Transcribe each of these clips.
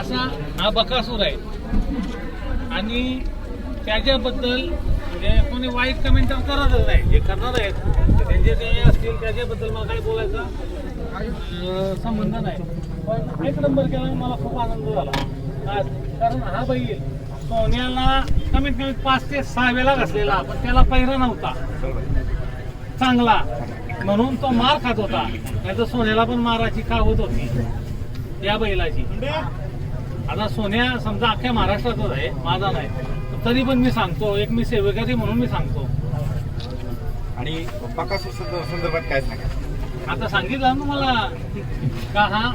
असा हा बकासूर आहे. आणि त्याच्याबद्दल म्हणजे कोणी वाईट कमेंट तर करतच नाही. जे करणार आहेत त्यांचे ते असतील त्याच्याबद्दल मला काही बोलायचा संबंध नाही. पण एक नंबर केला मला खूप आनंद झाला. आज कारण हा बैल सोन्याला कमीत कमी पाच ते सहा वेळा घासलेला पण त्याला पहिरा नव्हता. चांगला. म्हणून तो मार खात होता. नाही तर सोन्याला पण माराची कावत होती या बैलाची. आता सोन्या समजा अख्ख्या महाराष्ट्रातच आहे माझा नाही. तरी पण मी सांगतो एक मी सेवेकरी म्हणून मी सांगतो. आणि बकासूर संदर्भात काय सांगा? आता सांगितलं ना मला का हा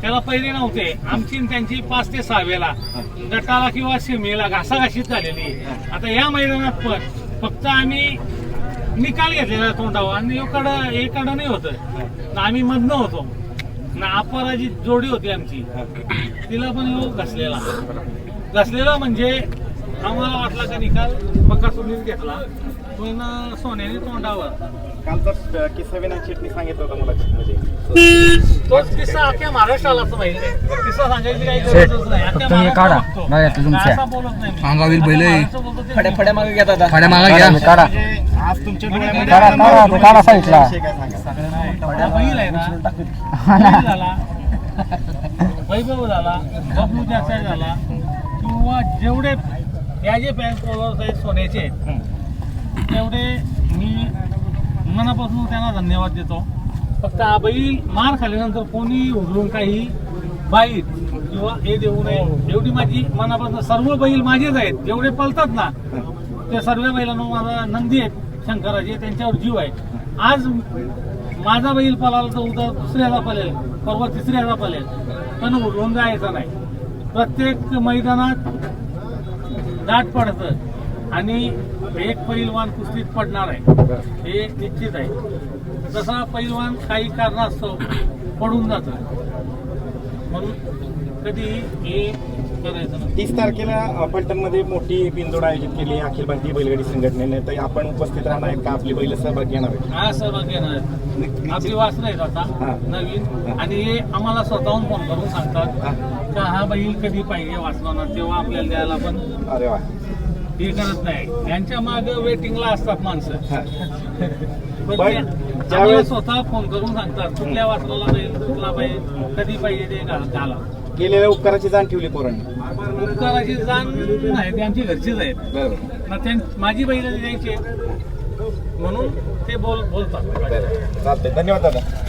त्याला पहिले नव्हते. आमची आणि त्यांची पाच ते सहाव्याला गटाला किंवा सीमेला घासाघाशीत झालेली. आता या मैदानात पण फक्त आम्ही निकाल घेतलेला तोंडावर आणि एकडं एकडं नाही होतं. आम्ही मधनं होतो. ना जी जोडी होती आमची. तिला पण योग घसलेला. घसलेला म्हणजे आम्हाला वाटला का निकाल बकासुनीच घेतला. पण सोन्याने तोंडावर. कालचा किस्सा विनायक शेटनी सांगितलं होतं मला म्हणजे तोच किस्सा अख्ख्या महाराष्ट्रालाच माहिती आहे. किस्सा सांगायची काही गरजच नाही. अख्ख्या फक्त काढा. महाराष्ट्राला बघतो. नाही, आता तुमच्या. असं बोलत नाही मी. अंगावील बैल आहे. आता महाराष्ट्र बोलतो ते. फड्या फड्या मागे घेतात फाड्या मागा घ्या. काढा. म्हणजे आज तुमच्या डोळ्यामध्ये काढा, काढा, तो काढा साईडला. विषय काय सांगा. बैल आहे ना. बैल झाला. वैभव झाला. बबलू देसाई झाला. किंवा जेवढे या जे फॅन फॉलोअर्स आहेत सोन्याचे तेवढे मी मनापासून त्यांना धन्यवाद देतो. फक्त हा बैल मार खाल्यानंतर कोणी उघडून काही बाईट किंवा हे देऊ नये. एवढी माझी मनापासून सर्व बैल माझेच आहेत. जेवढे पळतात ना ते सर्व बैलांना माझा नंदी आहेत शंकराचे त्यांच्यावर जीव आहे. आज माझा बैल पळाला तर उद्या दुसऱ्याचा पळेल परवा तिसऱ्याचा पळेल. पण उडवून जायचं नाही. प्रत्येक मैदानात दाट पडतं. आणि एक पैलवान कुस्तीत पडणार आहे. हे निश्चित आहे. तसा पैलवान काही कारणास्तव पडून जातं म्हणून कधी हे करायचं तीस तारखेला फलटणमध्ये मोठी बिनजोड आयोजित केली आहे अखिल भारतीय बैलगाडी संघटनेने. तर आपण उपस्थित राहणार आहेत का? आपली बैल सहभाग घेणार आहेत? हा सहभाग घेणार आहेत. आपली वासनं आहेत आता. नवीन. आणि हे आम्हाला स्वतःहून फोन करून सांगतात का हा बैल कधी पाहिजे वाचणार तेव्हा आपल्याला द्यायला पण अरे वा. हे करत नाही. यांच्या मागे वेटिंगला असतात माणसं. पण पण आम्हाला स्वतः फोन करून सांगतात कुठल्या वाचनाला बैल कुठला बैल कधी पाहिजे ते घाला. केलेल्या उपकाराची जाण ठेवली पोरांनी. उपकाराची जाण नाही ते आमची घरचीच आहेत. बरोबर. ना त्यां- माझी बैल द्यायची. म्हणून ते बोल बोलतात. चालतंय. धन्यवाद दादा.